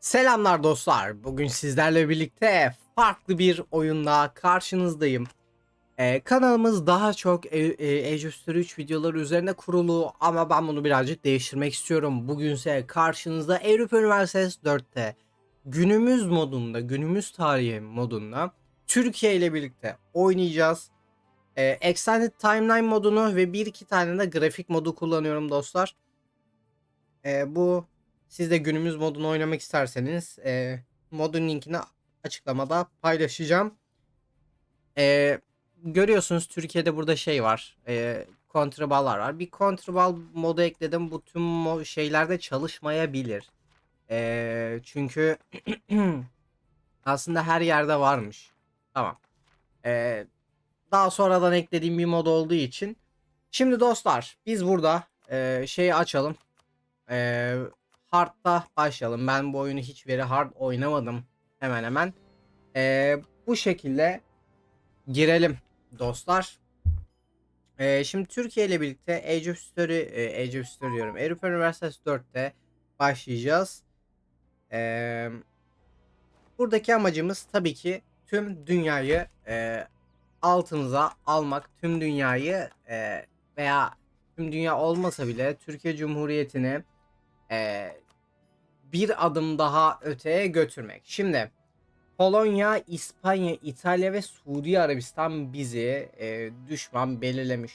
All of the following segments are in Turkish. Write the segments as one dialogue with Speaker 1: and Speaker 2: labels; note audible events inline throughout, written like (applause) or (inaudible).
Speaker 1: Selamlar dostlar. Bugün sizlerle birlikte farklı bir oyunla karşınızdayım. Ee, kanalımız daha çok e, e, Age of Story 3 videoları üzerine kurulu ama ben bunu birazcık değiştirmek istiyorum. Bugünse karşınızda Avrupa Üniversitesi 4'te günümüz modunda, günümüz tarihi modunda Türkiye ile birlikte oynayacağız. Ee, Extended Timeline modunu ve bir iki tane de grafik modu kullanıyorum dostlar. Ee, bu siz de günümüz modunu oynamak isterseniz e, modun linkini açıklamada paylaşacağım. E, görüyorsunuz Türkiye'de burada şey var. E, kontraballar var. Bir kontrabal modu ekledim. Bu tüm şeylerde çalışmayabilir. E, çünkü (clears throat) aslında her yerde varmış. Tamam. E, daha sonradan eklediğim bir mod olduğu için. Şimdi dostlar biz burada e, şeyi açalım. E, hard'da başlayalım. Ben bu oyunu hiç veri hard oynamadım hemen hemen. Ee, bu şekilde girelim dostlar. Ee, şimdi Türkiye ile birlikte Age of Story, e, Age of Story diyorum. Avrupa Üniversitesi 4'te başlayacağız. Ee, buradaki amacımız tabii ki tüm dünyayı e, altımıza almak. Tüm dünyayı e, veya tüm dünya olmasa bile Türkiye Cumhuriyeti'ni e, bir adım daha öteye götürmek. Şimdi Polonya, İspanya, İtalya ve Suudi Arabistan bizi e, düşman belirlemiş.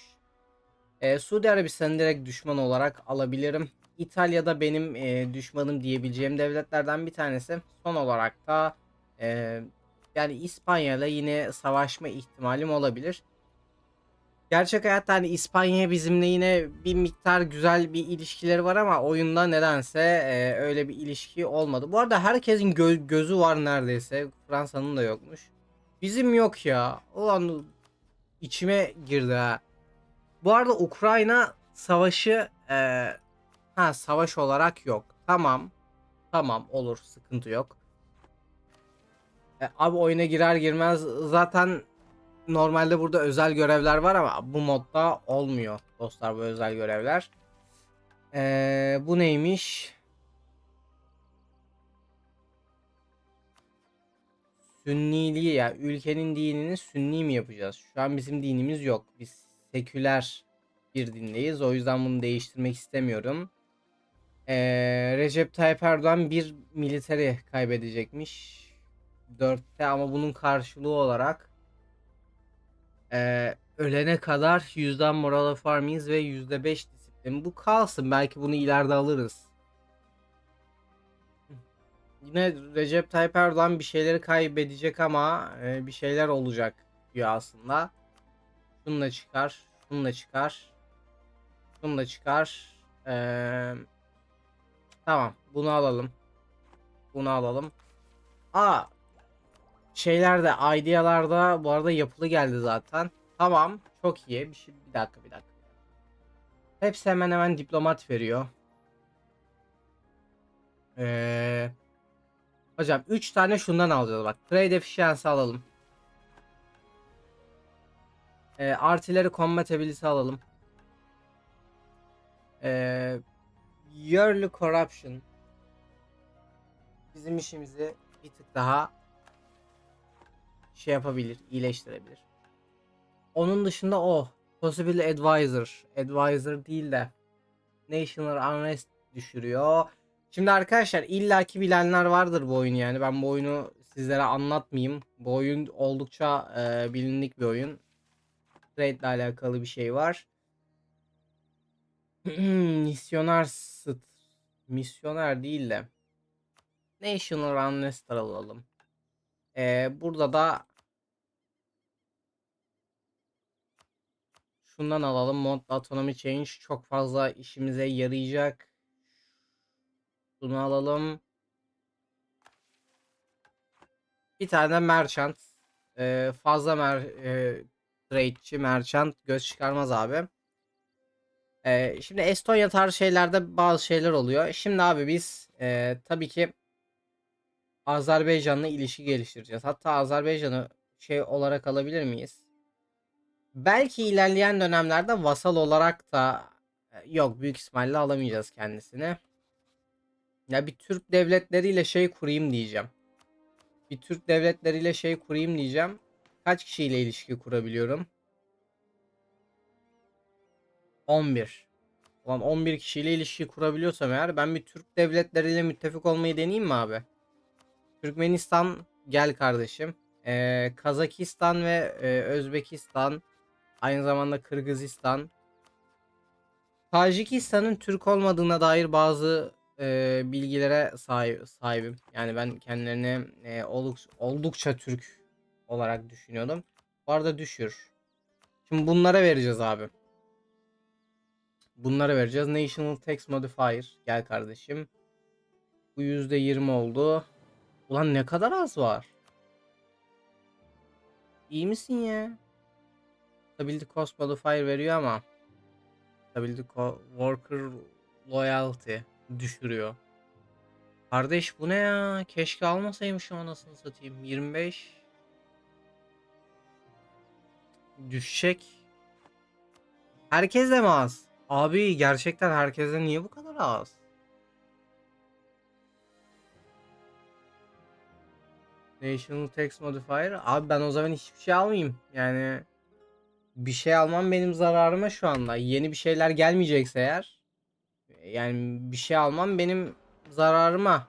Speaker 1: E, Suudi Arabistan'ı direkt düşman olarak alabilirim. İtalya'da benim e, düşmanım diyebileceğim devletlerden bir tanesi. Son olarak da e, yani İspanya'yla yine savaşma ihtimalim olabilir. Gerçek hayatta hani İspanya bizimle yine bir miktar güzel bir ilişkileri var ama oyunda nedense e, öyle bir ilişki olmadı. Bu arada herkesin gö- gözü var neredeyse. Fransa'nın da yokmuş. Bizim yok ya. Ulan içime girdi ha. Bu arada Ukrayna savaşı e, ha savaş olarak yok. Tamam. Tamam olur sıkıntı yok. E, abi oyuna girer girmez zaten normalde burada özel görevler var ama bu modda olmuyor dostlar bu özel görevler. Ee, bu neymiş? Sünniliği ya ülkenin dinini sünni mi yapacağız? Şu an bizim dinimiz yok. Biz seküler bir dindeyiz. O yüzden bunu değiştirmek istemiyorum. Ee, Recep Tayyip Erdoğan bir militeri kaybedecekmiş. Dörtte ama bunun karşılığı olarak ee, ölene kadar yüzden moral armies ve yüzde beş disiplin. Bu kalsın. Belki bunu ileride alırız. (laughs) Yine Recep Tayyip Erdoğan bir şeyleri kaybedecek ama e, bir şeyler olacak diyor aslında. Şununla çıkar. Şununla çıkar. Şununla çıkar. Ee, tamam. Bunu alalım. Bunu alalım. Aa şeylerde idealarda bu arada yapılı geldi zaten. Tamam çok iyi. Bir, şey, bir dakika bir dakika. Hepsi hemen hemen diplomat veriyor. Ee, hocam 3 tane şundan alacağız bak. Trade efficiency alalım. Ee, artillery combat ability alalım. Ee, yearly corruption bizim işimizi bir tık daha şey yapabilir, iyileştirebilir. Onun dışında o Possible Advisor, Advisor değil de National Unrest düşürüyor. Şimdi arkadaşlar illaki bilenler vardır bu oyunu yani. Ben bu oyunu sizlere anlatmayayım. Bu oyun oldukça e, bilindik bir oyun. Trade ile alakalı bir şey var. (clears throat) Misyoner sıt. Misyoner değil de National Unrest alalım. Ee, burada da şundan alalım. Mod Autonomy Change çok fazla işimize yarayacak. Bunu alalım. Bir tane merchant. Ee, fazla mer e, trade'çi merchant göz çıkarmaz abi. Ee, şimdi Estonya tarzı şeylerde bazı şeyler oluyor. Şimdi abi biz e, tabii ki Azerbaycan'la ilişki geliştireceğiz. Hatta Azerbaycan'ı şey olarak alabilir miyiz? Belki ilerleyen dönemlerde vasal olarak da yok büyük ihtimalle alamayacağız kendisini. Ya bir Türk devletleriyle şey kurayım diyeceğim. Bir Türk devletleriyle şey kurayım diyeceğim. Kaç kişiyle ilişki kurabiliyorum? 11. Ulan 11 kişiyle ilişki kurabiliyorsam eğer ben bir Türk devletleriyle müttefik olmayı deneyeyim mi abi? Türkmenistan gel kardeşim. Ee, Kazakistan ve e, Özbekistan. Aynı zamanda Kırgızistan. Tacikistan'ın Türk olmadığına dair bazı e, bilgilere sahip, sahibim. Yani ben kendilerini e, oldukça, oldukça Türk olarak düşünüyordum. Bu arada düşür. Şimdi bunlara vereceğiz abi. Bunlara vereceğiz. National Tax Modifier. Gel kardeşim. Bu %20 oldu. Ulan ne kadar az var. İyi misin ya? Stability Cost Modifier veriyor ama Stability Worker Loyalty düşürüyor. Kardeş bu ne ya? Keşke almasaymışım anasını satayım. 25 düşecek. Herkese mi az? Abi gerçekten herkese niye bu kadar az? National Tax Modifier. Abi ben o zaman hiçbir şey almayayım. Yani bir şey almam benim zararıma şu anda. Yeni bir şeyler gelmeyecekse eğer yani bir şey almam benim zararıma.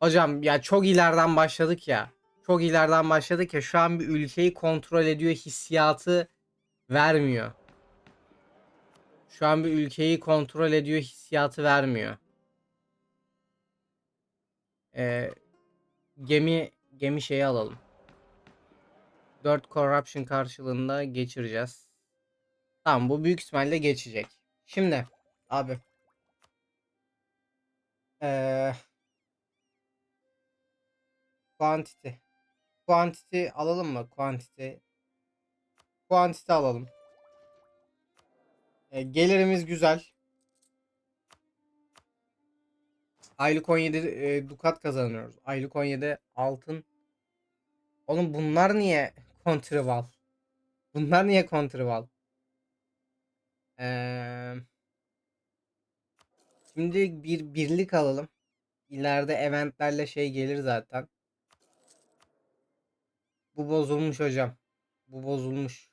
Speaker 1: Hocam ya çok ileriden başladık ya. Çok ileriden başladık ya şu an bir ülkeyi kontrol ediyor hissiyatı vermiyor. Şu an bir ülkeyi kontrol ediyor hissiyatı vermiyor. Ee, gemi gemi şeyi alalım. 4 corruption karşılığında geçireceğiz. Tamam bu büyük ihtimalle geçecek. Şimdi abi. Ee, quantity. Quantity alalım mı? Quantity. Quantity alalım. Ee, gelirimiz güzel. Aylık 17 e, dukat kazanıyoruz. Aylık 17 altın. Oğlum bunlar niye (laughs) kontrival? Bunlar niye kontrival? Ee, şimdi bir birlik alalım. İleride eventlerle şey gelir zaten. Bu bozulmuş hocam. Bu bozulmuş.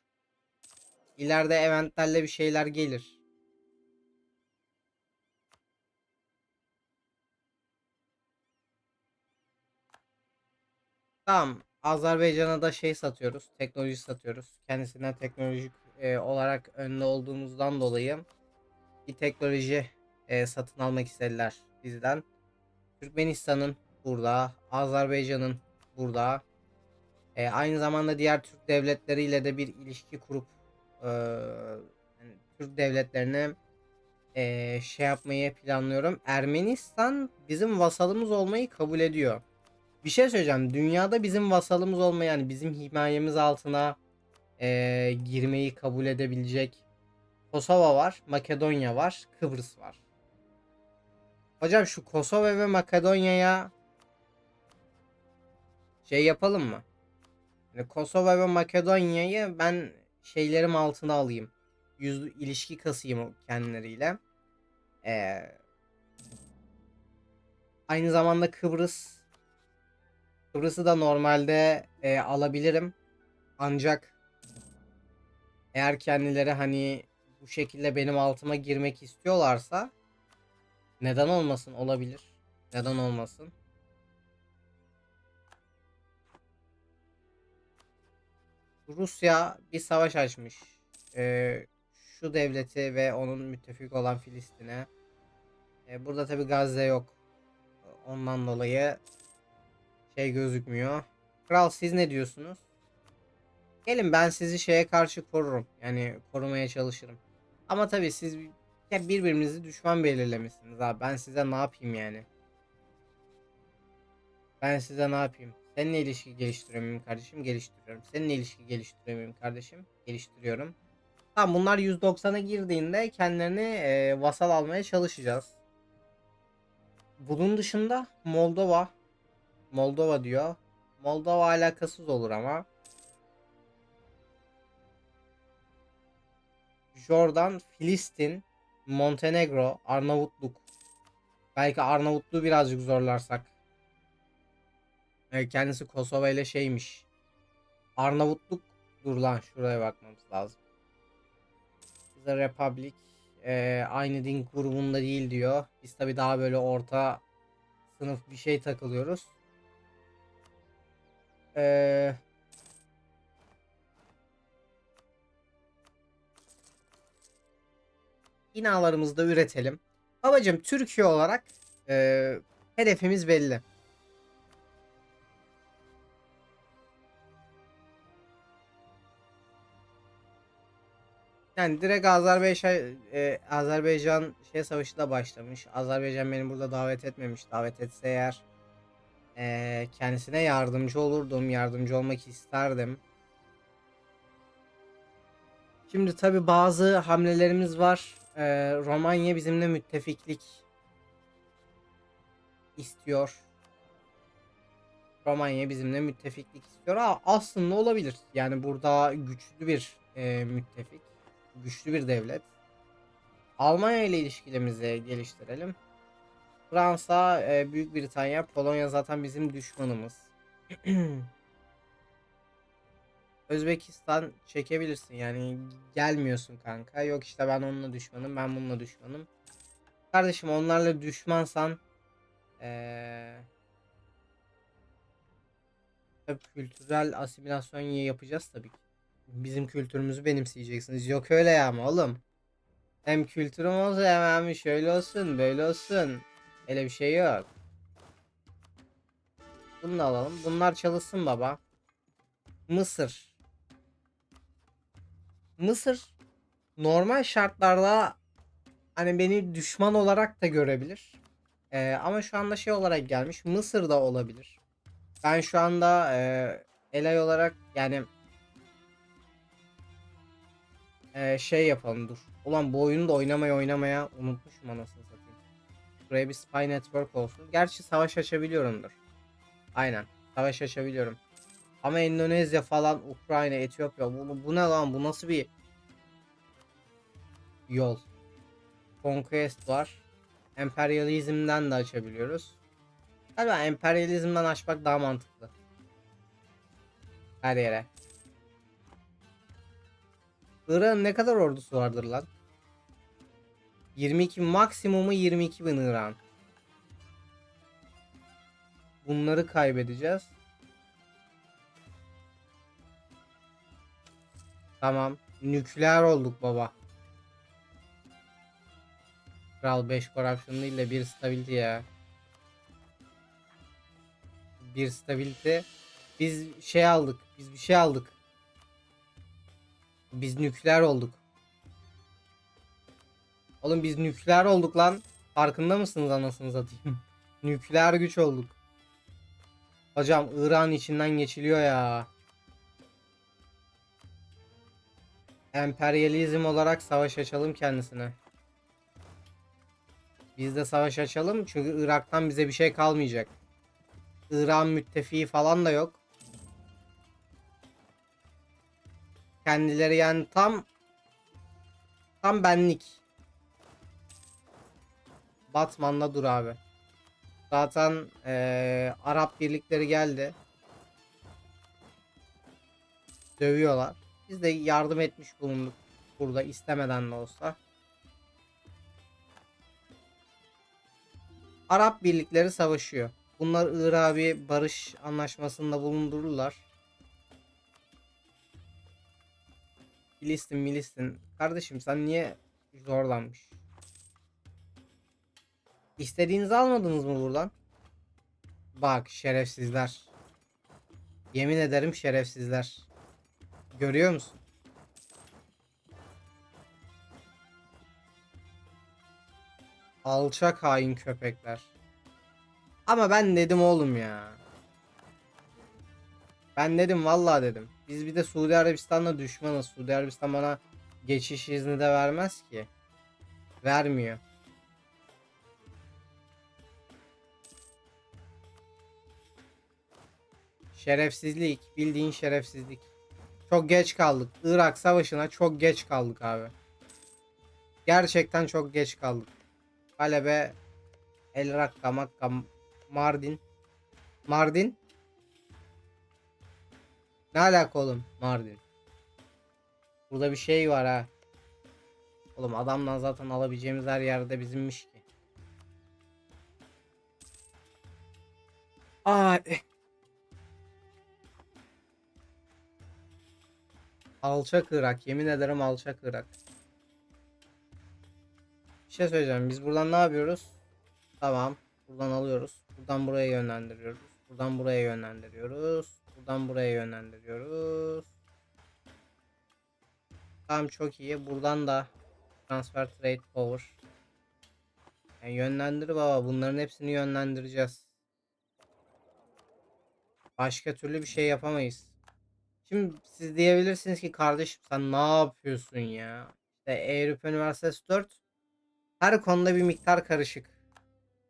Speaker 1: İleride eventlerle bir şeyler gelir. Tamam. Azerbaycan'a da şey satıyoruz. Teknoloji satıyoruz. Kendisinden teknolojik e, olarak önde olduğumuzdan dolayı bir teknoloji e, satın almak istediler bizden. Türkmenistan'ın burada, Azerbaycan'ın burada. E, aynı zamanda diğer Türk devletleriyle de bir ilişki kurup e, yani Türk devletlerine e, şey yapmayı planlıyorum. Ermenistan bizim vasalımız olmayı kabul ediyor. Bir şey söyleyeceğim. Dünyada bizim vasalımız olmayan, yani bizim himayemiz altına e, girmeyi kabul edebilecek Kosova var, Makedonya var, Kıbrıs var. Hocam şu Kosova ve Makedonya'ya şey yapalım mı? Yani Kosova ve Makedonya'yı ben şeylerim altına alayım. Yüz ilişki kasayım kendileriyle. Ee, aynı zamanda Kıbrıs Kıbrıs'ı da normalde e, alabilirim. Ancak eğer kendileri hani bu şekilde benim altıma girmek istiyorlarsa neden olmasın olabilir. Neden olmasın? Rusya bir savaş açmış. Ee, şu devleti ve onun müttefik olan Filistin'e. Ee, burada tabi Gazze yok. Ondan dolayı şey gözükmüyor. Kral siz ne diyorsunuz? Gelin ben sizi şeye karşı korurum. Yani korumaya çalışırım. Ama tabii siz ya birbirinizi düşman belirlemişsiniz abi. Ben size ne yapayım yani? Ben size ne yapayım? Seninle ilişki geliştiremiyorum kardeşim? Geliştiriyorum. Seninle ilişki geliştiremiyorum kardeşim? Geliştiriyorum. Tamam bunlar 190'a girdiğinde kendilerini e, vasal almaya çalışacağız. Bunun dışında Moldova Moldova diyor. Moldova alakasız olur ama. Jordan, Filistin, Montenegro, Arnavutluk. Belki Arnavutluğu birazcık zorlarsak. Kendisi Kosova ile şeymiş. Arnavutluk dur lan şuraya bakmamız lazım. The Republic eee, aynı din grubunda değil diyor. Biz tabi daha böyle orta sınıf bir şey takılıyoruz. Eee binalarımızda üretelim. Babacım Türkiye olarak eee, hedefimiz belli. Yani direkt Azerbaycan e, Azerbaycan şey savaşı da başlamış. Azerbaycan beni burada davet etmemiş. Davet etse eğer e, kendisine yardımcı olurdum. Yardımcı olmak isterdim. Şimdi tabi bazı hamlelerimiz var. E, Romanya bizimle müttefiklik istiyor. Romanya bizimle müttefiklik istiyor. Aa, aslında olabilir. Yani burada güçlü bir e, müttefik. Güçlü bir devlet. Almanya ile ilişkilerimizi geliştirelim. Fransa, e, Büyük Britanya, Polonya zaten bizim düşmanımız. (clears throat) Özbekistan çekebilirsin yani gelmiyorsun kanka. Yok işte ben onunla düşmanım, ben bununla düşmanım. Kardeşim onlarla düşmansan tabii kültürel asimilasyon yapacağız tabii ki. Bizim kültürümüzü benimseyeceksiniz. Yok öyle ya ama oğlum. Hem kültürüm olsa hemen bir şöyle olsun, böyle olsun. Öyle bir şey yok. Bunu da alalım. Bunlar çalışsın baba. Mısır. Mısır normal şartlarda hani beni düşman olarak da görebilir. Ee, ama şu anda şey olarak gelmiş. Mısır da olabilir. Ben şu anda e, elay olarak yani e, şey yapalım dur. Ulan bu oyunu da oynamaya oynamaya unutmuşum anasını. Buraya bir Spy Network olsun. Gerçi savaş açabiliyorumdur. Aynen. Savaş açabiliyorum. Ama Endonezya falan, Ukrayna, Etiyopya bu, bu ne lan? Bu nasıl bir yol? Conquest var. Emperyalizmden de açabiliyoruz. Galiba emperyalizmden açmak daha mantıklı. Her yere. Irak'ın ne kadar ordusu vardır lan? 22 maksimumu 22 bin İran. Bunları kaybedeceğiz. Tamam. Nükleer olduk baba. Kral 5 corruption değil de 1 stability ya. 1 stability. Biz şey aldık. Biz bir şey aldık. Biz nükleer olduk. Oğlum biz nükleer olduk lan. Farkında mısınız anasını satayım? (laughs) nükleer güç olduk. Hocam İran içinden geçiliyor ya. Emperyalizm olarak savaş açalım kendisine. Biz de savaş açalım çünkü Irak'tan bize bir şey kalmayacak. İran müttefiği falan da yok. Kendileri yani tam tam benlik. Batman'da dur abi. Zaten eee, Arap birlikleri geldi. Dövüyorlar. Biz de yardım etmiş bulunduk burada istemeden de olsa. Arap birlikleri savaşıyor. Bunlar Irak'a bir barış anlaşmasında bulundururlar. Filistin, Filistin. Kardeşim sen niye zorlanmış? İstediğinizi almadınız mı buradan? Bak şerefsizler. Yemin ederim şerefsizler. Görüyor musun? Alçak hain köpekler. Ama ben dedim oğlum ya. Ben dedim vallahi dedim. Biz bir de Suudi Arabistan'la düşmanız. Suudi Arabistan bana geçiş izni de vermez ki. Vermiyor. Şerefsizlik. Bildiğin şerefsizlik. Çok geç kaldık. Irak savaşına çok geç kaldık abi. Gerçekten çok geç kaldık. Halep'e El Rakka, Makka, Mardin. Mardin. Ne alaka oğlum Mardin? Burada bir şey var ha. Oğlum adamdan zaten alabileceğimiz her yerde bizimmiş ki. Ay. Alçak Irak. Yemin ederim alçak Irak. Bir şey söyleyeceğim. Biz buradan ne yapıyoruz? Tamam. Buradan alıyoruz. Buradan buraya yönlendiriyoruz. Buradan buraya yönlendiriyoruz. Buradan buraya yönlendiriyoruz. Tamam çok iyi. Buradan da transfer trade power. Yani yönlendir baba. Bunların hepsini yönlendireceğiz. Başka türlü bir şey yapamayız. Şimdi siz diyebilirsiniz ki kardeşim sen ne yapıyorsun ya? İşte Avrupa Üniversitesi 4 her konuda bir miktar karışık.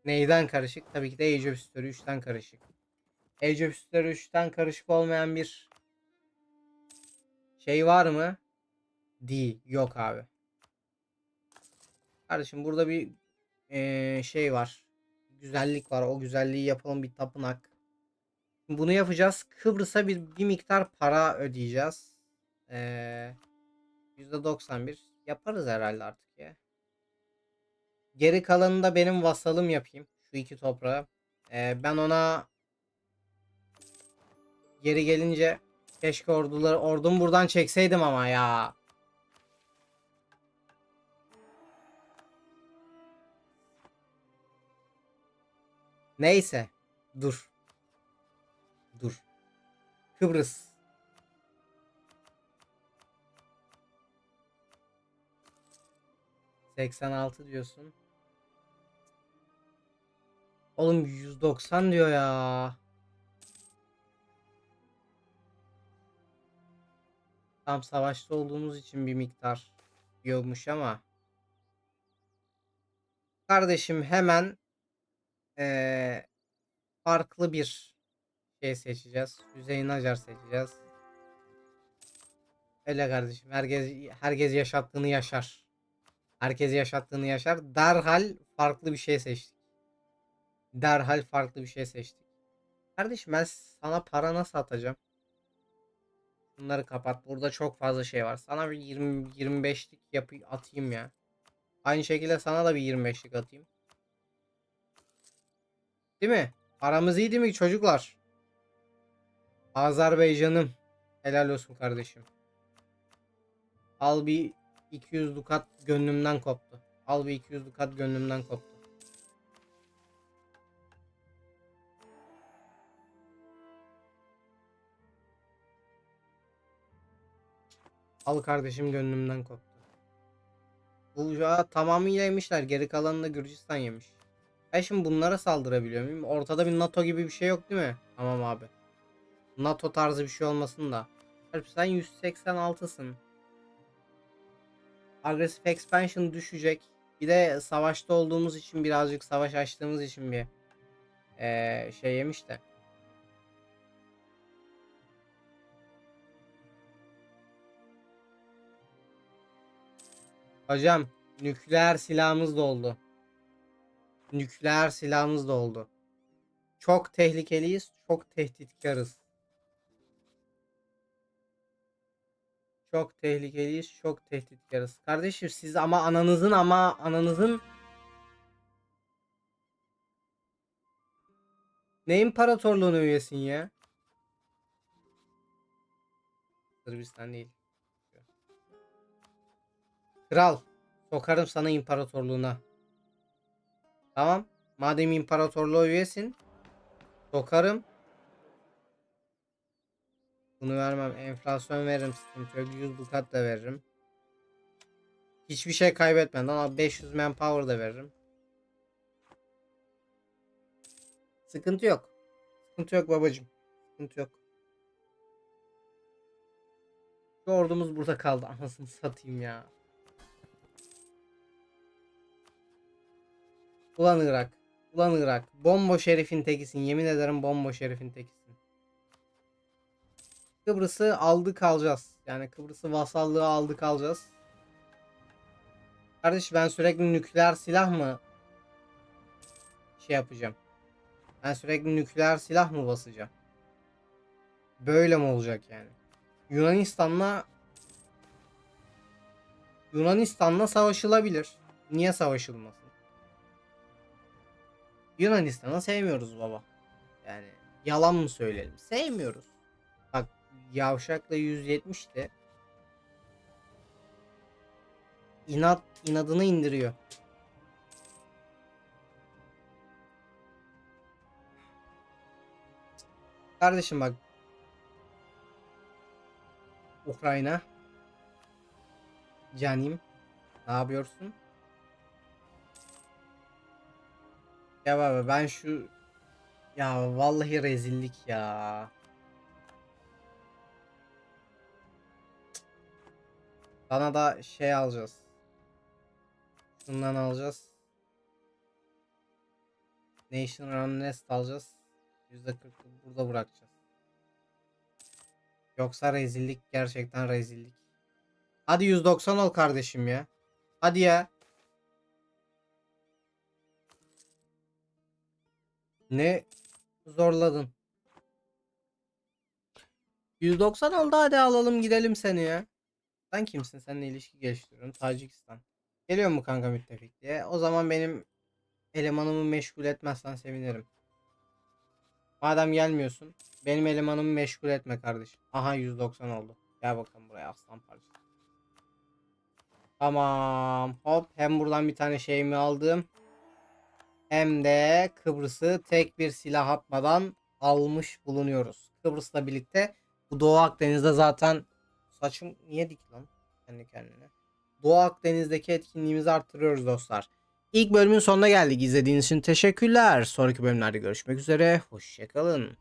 Speaker 1: Neyden karışık? Tabii ki de Age of History 3'ten karışık. Age of History 3'ten karışık olmayan bir şey var mı? Değil. Yok abi. Kardeşim burada bir eee, şey var. Güzellik var. O güzelliği yapalım bir tapınak. Bunu yapacağız. Kıbrıs'a bir, bir miktar para ödeyeceğiz. Ee, %91 yaparız herhalde artık ya. Geri kalanını da benim vasalım yapayım. Şu iki toprağı. Ee, ben ona geri gelince keşke orduları ordumu buradan çekseydim ama ya. Neyse. Dur. Kıbrıs. Seksen altı diyorsun. Oğlum 190 diyor ya. Tam savaşta olduğumuz için bir miktar diyormuş ama. Kardeşim hemen eee, farklı bir şey seçeceğiz. Hüseyin Acar seçeceğiz. Öyle kardeşim. Herkes herkes yaşattığını yaşar. Herkes yaşattığını yaşar. Derhal farklı bir şey seçtik. Derhal farklı bir şey seçtik. Kardeşim ben sana para nasıl atacağım? Bunları kapat. Burada çok fazla şey var. Sana bir 20 25'lik yapı atayım ya. Aynı şekilde sana da bir 25'lik atayım. Değil mi? Aramız iyi değil mi çocuklar? Azerbaycan'ım. Helal olsun kardeşim. Al bir 200 dukat gönlümden koptu. Al bir 200 dukat gönlümden koptu. Al kardeşim gönlümden koptu. Bu ya tamamıyla yemişler. Geri kalanını da Gürcistan yemiş. Ben şimdi bunlara saldırabiliyor muyum? Ortada bir NATO gibi bir şey yok değil mi? Tamam abi. NATO tarzı bir şey olmasın da. Alp sen 186'sın. Aggressive expansion düşecek. Bir de savaşta olduğumuz için birazcık savaş açtığımız için bir eee, şey yemiş de. Hocam nükleer silahımız da oldu. Nükleer silahımız da oldu. Çok tehlikeliyiz, çok tehditkarız. Çok tehlikeliyiz, çok tehditkarız. Kardeşim siz ama ananızın ama ananızın ne imparatorluğuna üyesin ya? Sırbistan değil. Kral, sokarım sana imparatorluğuna. Tamam. Madem imparatorluğa üyesin, sokarım. Bunu vermem. Enflasyon veririm sıkıntı yok. 100 dukat da veririm. Hiçbir şey kaybetmeden ama 500 manpower da veririm. Sıkıntı yok. Sıkıntı yok babacım. Sıkıntı yok. Şu ordumuz burada kaldı. Anasını satayım ya. Ulan Irak. Ulan Irak. Bomboş herifin tekisin. Yemin ederim bomboş herifin tekisin. Kıbrıs'ı aldık alacağız. Yani Kıbrıs'ı vasallığı aldık alacağız. Kardeş ben sürekli nükleer silah mı şey yapacağım? Ben sürekli nükleer silah mı basacağım? Böyle mi olacak yani? Yunanistan'la Yunanistan'la savaşılabilir. Niye savaşılmasın? Yunanistan'ı sevmiyoruz baba. Yani yalan mı söyleyelim? Sevmiyoruz. Yavşak'la 170 de inat inadını indiriyor. Kardeşim bak Ukrayna Canim ne yapıyorsun? Ya baba ben şu ya vallahi rezillik ya. Sana da şey alacağız. Şundan alacağız. Nation Run Nest alacağız. %40 burada bırakacağız. Yoksa rezillik gerçekten rezillik. Hadi 190 ol kardeşim ya. Hadi ya. Ne zorladın? 190 oldu hadi alalım gidelim seni ya. Sen kimsin? Seninle ilişki geliştiriyorum. Tacikistan. Geliyor mu kanka müttefik diye. O zaman benim elemanımı meşgul etmezsen sevinirim. Madem gelmiyorsun benim elemanımı meşgul etme kardeşim. Aha 190 oldu. Gel bakalım buraya aslan parçası. Tamam. Hop hem buradan bir tane şeyimi aldım. Hem de Kıbrıs'ı tek bir silah atmadan almış bulunuyoruz. Kıbrıs'la birlikte bu Doğu Akdeniz'de zaten saçım niye dik lan kendi kendine. Doğu Akdeniz'deki etkinliğimizi arttırıyoruz dostlar. İlk bölümün sonuna geldik. İzlediğiniz için teşekkürler. Sonraki bölümlerde görüşmek üzere. Hoşçakalın.